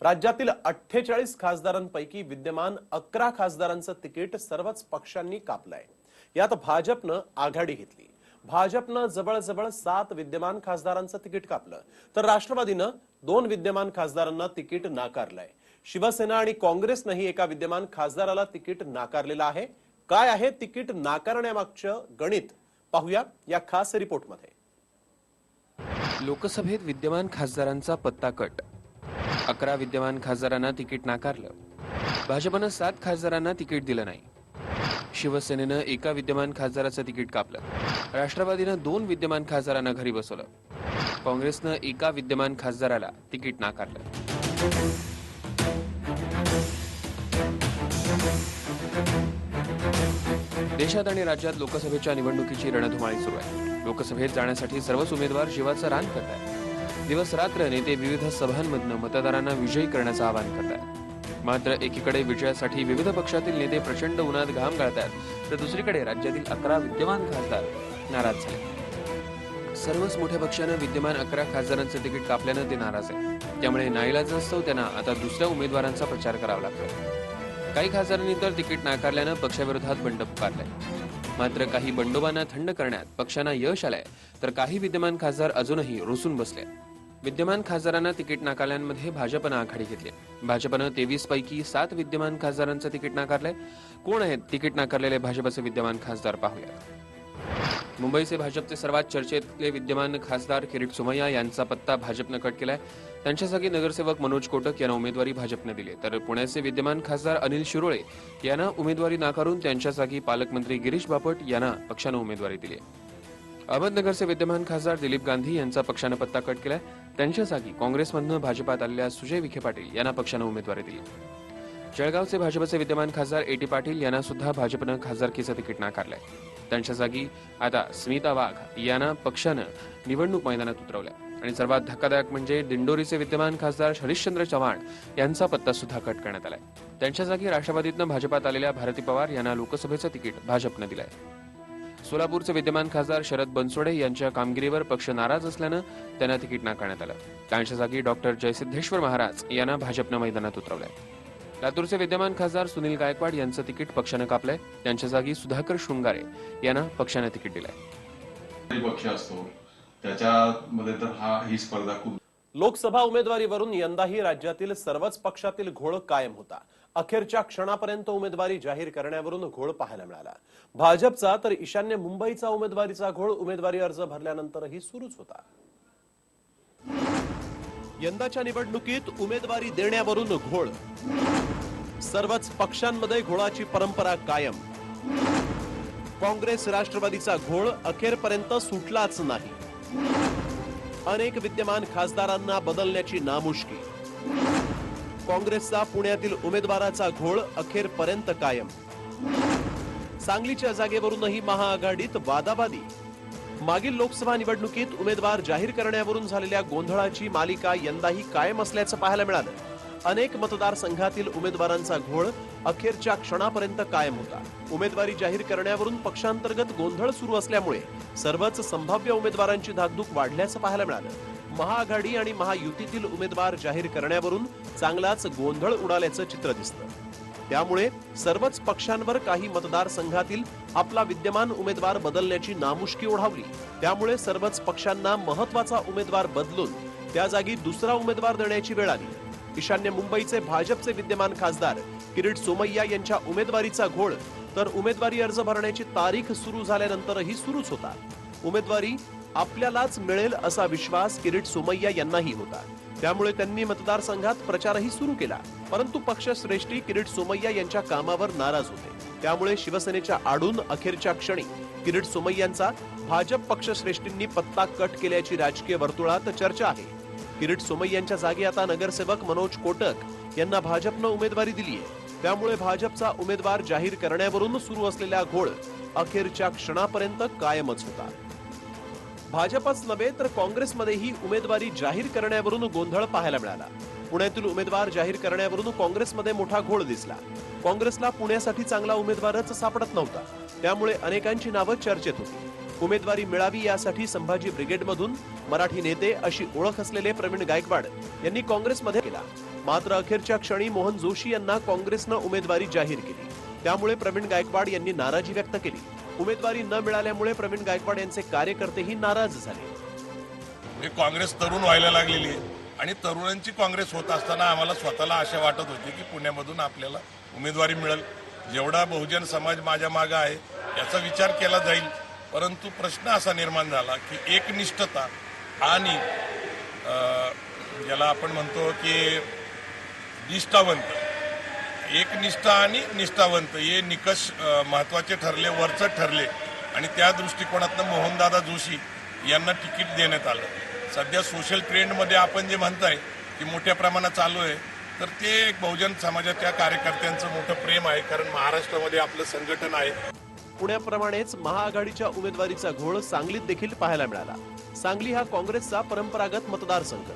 राज्यातील अठ्ठेचाळीस खासदारांपैकी विद्यमान अकरा खासदारांचं तिकीट सर्वच पक्षांनी कापलंय. यात भाजपनं आघाडी घेतली. भाजपनं जवळजवळ सात विद्यमान खासदारांचं तिकीट कापलं. तर राष्ट्रवादीनं दोन विद्यमान खासदारांना तिकीट नाकारलंय. शिवसेना आणि काँग्रेसनंही एका विद्यमान खासदाराला तिकीट नाकारलेलं आहे. काय आहे तिकीट नाकारण्यामागचं गणित? पाहूया या खास रिपोर्टमध्ये. लोकसभेत विद्यमान खासदारांचा पत्ता कट. अकरा विद्यमान खासदारांना तिकीट नाकारलं. भाजपनं सात खासदारांना तिकीट दिलं नाही. शिवसेनेनं एका विद्यमान खासदाराचं तिकीट कापलं. राष्ट्रवादीनं दोन विद्यमान खासदारांना घरी बसवलं. काँग्रेसनं एका विद्यमान खासदाराला तिकीट नाकारलं. देशात आणि राज्यात लोकसभेच्या निवडणुकीची रणधुमाळी सुरू आहे. लोकसभेत जाण्यासाठी सर्वच उमेदवार जीवाचं रान करत आहेत दिवस रात्र नेते विविध सभांमधनं मतदारांना विजयी करण्याचं आवाहन करतात मात्र एकीकडे विजयासाठी विविध पक्षातील नेते प्रचंड उन्हात घाम गाळतात तर दुसरीकडे राज्यातील अकरा विद्यमान खासदार नाराज झाले. सर्वच मोठ्या पक्षानं विद्यमान अकरा खासदारांचं तिकीट कापल्यानं ते नाराज आहे त्यामुळे नाईलाजास्तव त्यांना आता दुसऱ्या उमेदवारांचा प्रचार करावा लागतो काही खासदारांनी तर तिकीट नाकारल्यानं पक्षाविरोधात बंड पुकारलाय मात्र काही बंडोबांना थंड करण्यात पक्षांना यश आलंय तर काही विद्यमान खासदार अजूनही रुसून बसले विद्यमान खासदारांना तिकीट नाकारल्यांमध्ये भाजपनं आघाडी घेतली. भाजपनं तेवीस पैकी सात विद्यमान खासदारांचं तिकीट नाकारलंय. कोण आहेत तिकीट नाकारलेले भाजपचे विद्यमान खासदार पाहूया मुंबईचे भाजपचे सर्वात चर्चेतले विद्यमान खासदार किरीट सुमय्या यांचा पत्ता भाजपनं कट केलाय. त्यांच्या जागी नगरसेवक मनोज कोटक यांना उमेदवारी भाजपने दिली तर पुण्याचे विद्यमान खासदार अनिल शिरोळे यांना उमेदवारी नाकारून त्यांच्या जागी पालकमंत्री गिरीश बापट यांना पक्षानं उमेदवारी दिली अहमदनगरचे विद्यमान खासदार दिलीप गांधी यांचा पक्षानं पत्ता कट केलाय. त्यांच्या जागी काँग्रेसमधनं भाजपात आलेल्या सुजय विखे पाटील यांना पक्षानं उमेदवारी दिली. जळगावचे भाजपचे विद्यमान खासदार ए टी पाटील यांना सुद्धा भाजपनं खासदारकीचं तिकीट नाकारलंय. त्यांच्या जागी आता स्मिता वाघ यांना पक्षानं निवडणूक मैदानात उतरवलंय. आणि सर्वात धक्कादायक म्हणजे दिंडोरीचे विद्यमान खासदार हरिश्चंद्र चव्हाण यांचा पत्ता सुद्धा कट करण्यात आलाय. त्यांच्या जागी राष्ट्रवादीतनं भाजपात आलेल्या भारती पवार यांना लोकसभेचं तिकीट भाजपनं दिलंय. सोलापूरचे विद्यमान खासदार शरद बनसोडे यांच्या कामगिरीवर पक्ष नाराज असल्यानं त्यांना तिकीट नाकारण्यात आलं. त्यांच्या जागी डॉक्टर जयसिद्धेश्वर महाराज यांना भाजपनं मैदानात उतरवलंय. लातूरचे विद्यमान खासदार सुनील गायकवाड यांचं तिकीट पक्षानं कापलंय. त्यांच्या जागी सुधाकर शृंगारे यांना पक्षानं तिकीट दिलंय. पक्ष असतो. त्याच्यामध्ये तर हा ही स्पर्धा खूप लोकसभा उमेदवारीवरून यंदाही राज्यातील सर्वच पक्षातील घोळ कायम होता. अखेरच्या क्षणापर्यंत उमेदवारी जाहीर करण्यावरून घोळ पाहायला मिळाला. भाजपचा तर ईशान्य मुंबईचा उमेदवारीचा घोळ उमेदवारी अर्ज भरल्यानंतरही सुरूच होता. यंदाच्या निवडणुकीत उमेदवारी देण्यावरून घोळ. सर्वच पक्षांमध्ये घोळाची परंपरा कायम. काँग्रेस राष्ट्रवादीचा घोळ अखेरपर्यंत सुटलाच नाही. अनेक विद्यमान खासदारांना बदलण्याची नामुष्की. काँग्रेसचा पुण्यातील उमेदवाराचा घोळ अखेरपर्यंत कायम. सांगलीच्या जागेवरूनही महाआघाडीत वादावादी. मागील लोकसभा निवडणुकीत उमेदवार जाहीर करण्यावरून झालेल्या गोंधळाची मालिका यंदाही कायम असल्याचं पाहायला मिळालं. अनेक मतदारसंघातील उमेदवारांचा घोळ अखेरच्या क्षणापर्यंत कायम होता. उमेदवारी जाहीर करण्यावरून पक्षांतर्गत गोंधळ सुरू असल्यामुळे सर्वच संभाव्य उमेदवारांची धाकधूक वाढल्याचं पाहायला मिळालं. महाआघाडी आणि महायुतीतील उमेदवार जाहीर करण्यावरून चांगलाच गोंधळ उडाल्याचं चित्र दिसतं. त्यामुळे सर्वच पक्षांवर काही मतदारसंघातील आपला विद्यमान उमेदवार बदलण्याची नामुष्की ओढावली. त्यामुळे सर्वच पक्षांना महत्त्वाचा उमेदवार बदलून त्या जागी दुसरा उमेदवार देण्याची वेळ आली. ईशान्य मुंबईचे भाजपचे विद्यमान खासदार किरीट सोमय्या यांच्या उमेदवारीचा घोळ. तर उमेदवारी अर्ज भरण्याची तारीख सुरू झाल्यानंतरही सुरूच होता. उमेदवारी आपल्यालाच मिळेल असा विश्वास किरीट सोमय्या यांनाही होता. त्यामुळे त्यांनी मतदारसंघात प्रचारही सुरू केला. परंतु पक्षश्रेष्ठी किरीट सोमय्या यांच्या कामावर नाराज होते. त्यामुळे शिवसेनेच्या आडून अखेरच्या क्षणी किरीट सोमय्यांचा भाजप पक्षश्रेष्ठींनी पत्ता कट केल्याची राजकीय वर्तुळात चर्चा आहे. किरीट सोमय्यांच्या जागी आता नगरसेवक मनोज कोटक यांना भाजपनं उमेदवारी दिली आहे त्यामुळे भाजपचा उमेदवार जाहीर करण्यावरून सुरू असलेला घोळ अखेरच्या क्षणापर्यंत कायमच होता. भाजपच नव्हे तर काँग्रेसमध्येही उमेदवारी जाहीर करण्यावरून गोंधळ पाहायला मिळाला. पुण्यातील उमेदवार जाहीर करण्यावरून काँग्रेसमध्ये मोठा घोळ दिसला. काँग्रेसला पुण्यासाठी चांगला उमेदवारच सापडत नव्हता. त्यामुळे अनेकांची नावं चर्चेत होती. उमेदवारी मिळावी यासाठी संभाजी ब्रिगेडमधून मराठी नेते अशी ओळख असलेले प्रवीण गायकवाड यांनी काँग्रेसमध्ये केला. मात्र अखेरच्या क्षणी मोहन जोशी यांना काँग्रेसनं उमेदवारी जाहीर केली. त्यामुळे प्रवीण गायकवाड यांनी नाराजी व्यक्त केली. उमेदवारी न मिळाल्यामुळे प्रवीण गायकवाड यांचे कार्यकर्तेही नाराज झाले. म्हणजे काँग्रेस तरुण व्हायला लागलेली आहे आणि तरुणांची काँग्रेस होत असताना आम्हाला स्वतःला आशा वाटत होती की पुण्यामधून आपल्याला उमेदवारी मिळेल. जेवढा बहुजन समाज माझ्या मागं आहे याचा विचार केला जाईल. परंतु प्रश्न असा निर्माण झाला की एकनिष्ठता आणि ज्याला आपण म्हणतो की निष्ठावंत. एकनिष्ठा आणि निष्ठावंत हे निकष महत्त्वाचे महत्त्वाचे ठरले वरचं ठरले आणि त्या दृष्टिकोनातनं मोहनदादा जोशी यांना तिकीट देण्यात आलं. सध्या सोशल ट्रेंडमध्ये आपण जे म्हणताय की मोठ्या प्रमाणात चालू आहे तर ते एक बहुजन समाजाच्या कार्यकर्त्यांचं मोठं प्रेम आहे कारण महाराष्ट्रामध्ये आपलं संघटन आहे. पुण्याप्रमाणेच महाआघाडीच्या उमेदवारीचा घोळ सांगलीत देखील पाहायला मिळाला. सांगली हा काँग्रेसचा परंपरागत मतदारसंघ.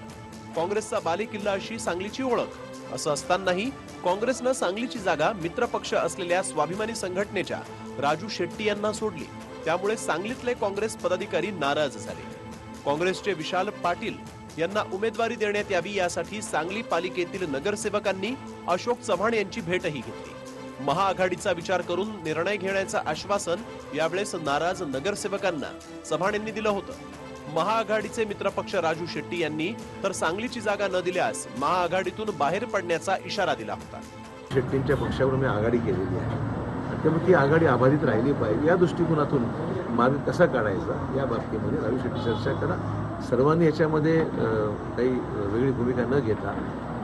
काँग्रेसचा बालेकिल्ला अशी सांगलीची ओळख. असं असतानाही काँग्रेसनं सांगलीची जागा मित्रपक्ष असलेल्या स्वाभिमानी संघटनेच्या राजू शेट्टी यांना सोडली. त्यामुळे सांगलीतले काँग्रेस पदाधिकारी नाराज झाले. काँग्रेसचे विशाल पाटील यांना उमेदवारी देण्यात यावी यासाठी सांगली पालिकेतील नगरसेवकांनी अशोक चव्हाण यांची भेटही घेतली. महाआघाडीचा विचार करून निर्णय घेण्याचं आश्वासन यावेळेस नाराज नगरसेवकांना चव्हाण यांनी दिलं होतं. महाआघाडीचे मित्रपक्ष राजू शेट्टी यांनी तर सांगलीची जागा न दिल्यास महाआघाडीतून बाहेर पडण्याचा इशारा दिला होता. शेट्टींच्या पक्षावर मी आघाडी केलेली आहे. त्यामुळे ती आघाडी आबाधित राहिली पाहिजे. या दृष्टिकोनातून मार्ग कसा काढायचा या बाबतीमध्ये राजू शेट्टी चर्चा करा. सर्वांनी याच्यामध्ये काही वेगळी भूमिका न घेता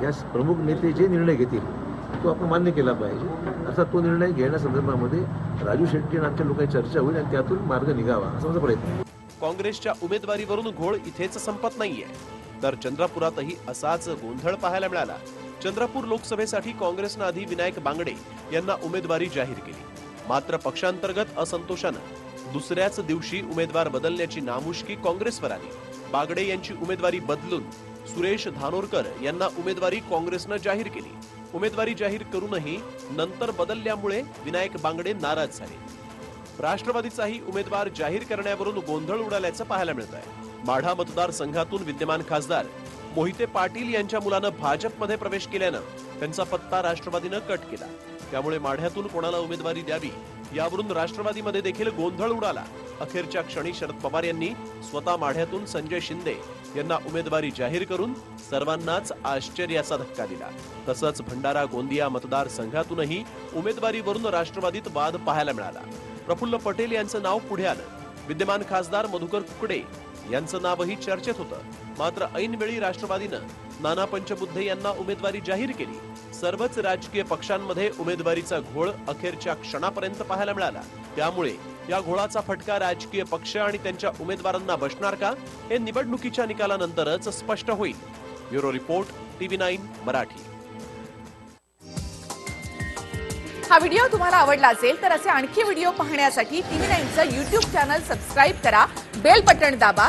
या प्रमुख नेते जे निर्णय घेतील तो आपण मान्य केला पाहिजे. असा तो निर्णय घेण्यासंदर्भामध्ये राजू शेट्टी आणि आमच्या लोकांची चर्चा होईल आणि त्यातून मार्ग निघावा असा माझा प्रयत्न आहे. काँग्रेसच्या उमेदवारीवरून घोळ इथेच संपत नाहीये. तर चंद्रपुरातही असाच गोंधळ पाहायला मिळाला. चंद्रपूर लोकसभेसाठी काँग्रेसनं आधी विनायक बांगडे यांना उमेदवारी जाहीर केली. मात्र पक्षांतर्गत असंतोषानं दुसऱ्याच दिवशी उमेदवार बदलण्याची नामुष्की काँग्रेसवर आली. बागडे यांची उमेदवारी बदलून सुरेश धानोरकर यांना उमेदवारी काँग्रेसनं जाहीर केली. उमेदवारी जाहीर करूनही नंतर बदलल्यामुळे विनायक बांगडे नाराज झाले. राष्ट्रवादीचाही उमेदवार जाहीर करण्यावरून गोंधळ उडाल्याचं पाहायला मिळत आहे माढा मतदारसंघातून विद्यमान खासदार मोहिते पाटील यांच्या मुलानं भाजपमध्ये प्रवेश केल्यानं त्यांचा पत्ता राष्ट्रवादीनं कट केला. त्यामुळे माढ्यातून कोणाला उमेदवारी द्यावी यावरून राष्ट्रवादीमध्ये देखील गोंधळ उडाला. अखेरच्या क्षणी शरद पवार यांनी स्वतः माढ्यातून संजय शिंदे यांना उमेदवारी जाहीर करून सर्वांनाच आश्चर्याचा धक्का दिला. तसंच भंडारा गोंदिया मतदारसंघातूनही उमेदवारीवरून राष्ट्रवादीत वाद पाहायला मिळाला. प्रफुल्ल पटेल यांचं नाव पुढे आलं. विद्यमान खासदार मधुकर कुकडे यांचं नावही चर्चेत होतं. मात्र ऐनवेळी राष्ट्रवादीनं नाना पंचबुद्धे यांना उमेदवारी जाहीर केली. सर्वच राजकीय पक्षांमध्ये उमेदवारीचा घोळ अखेरच्या क्षणापर्यंत पाहायला मिळाला. त्यामुळे या घोळाचा फटका राजकीय पक्ष आणि त्यांच्या उमेदवारांना बसणार का? हे निवडणुकीच्या निकालानंतरच स्पष्ट होईल. Bureau report TV nine Marathi. हा व्हिडिओ तुम्हाला आवडला असेल तर असे आणखी व्हिडिओ पाहण्यासाठी टीव्ही नाईनचं युट्यूब चॅनल सबस्क्राईब करा. बेल बटण दाबा.